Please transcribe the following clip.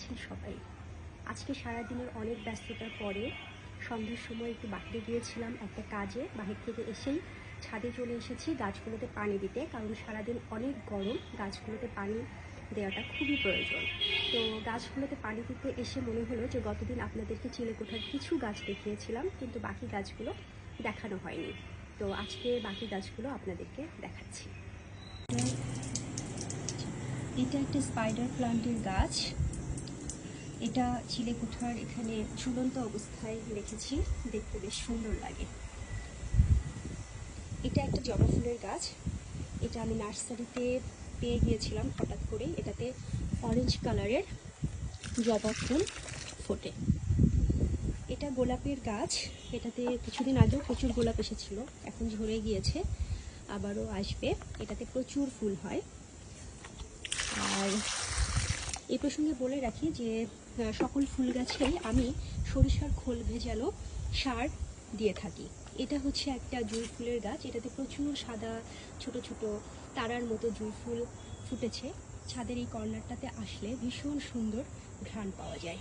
আছেন সবাই। আজকে সারাদিনের অনেক ব্যস্ততার পরে সন্ধ্যার সময় একটু বাহিরে গিয়েছিলাম একটা কাজে, বাহির থেকে এসেই ছাদে চলে এসেছি গাছগুলোতে পানি দিতে, কারণ সারাদিন অনেক গরম, গাছগুলোতে পানি দেওয়াটা খুবই প্রয়োজন। তো গাছগুলোতে পানি দিতে এসে মনে হলো যে গতদিন আপনাদেরকে চিলে কোঠার কিছু গাছ দেখিয়েছিলাম, কিন্তু বাকি গাছগুলো দেখানো হয়নি। তো আজকে বাকি গাছগুলো আপনাদেরকে দেখাচ্ছি। এটা একটা স্পাইডার প্লান্টের গাছ। এটা চিলে কোঠার এখানে ঝুলন্ত অবস্থায় রেখেছি। দেখতে বেশ সুন্দর লাগে। এটা একটা জবা ফুলের গাছ। এটা আমি নার্সারিতে পেয়ে গিয়েছিলাম হঠাৎ করে এটাতে অরেঞ্জ কালারের জবা ফুল ফোটে। এটা গোলাপের গাছ। এটাতে কিছুদিন আগেও প্রচুর গোলাপ এসেছিল। এখন ঝরে গিয়েছে। আবারও আসবে। এটাতে প্রচুর ফুল হয়। এই প্রসঙ্গে বলে রাখি যে সকল ফুল গাছেই আমি সরিষার খোল ভেজালো সার দিয়ে থাকি। এটা হচ্ছে একটা জুঁই ফুলের গাছ। এটাতে প্রচুর সাদা ছোট ছোট তারার মতো জুঁই ফুল ফুটেছে। ছাদের এই কর্নারটাতে আসলে ভীষণ সুন্দর ঘ্রাণ পাওয়া যায়।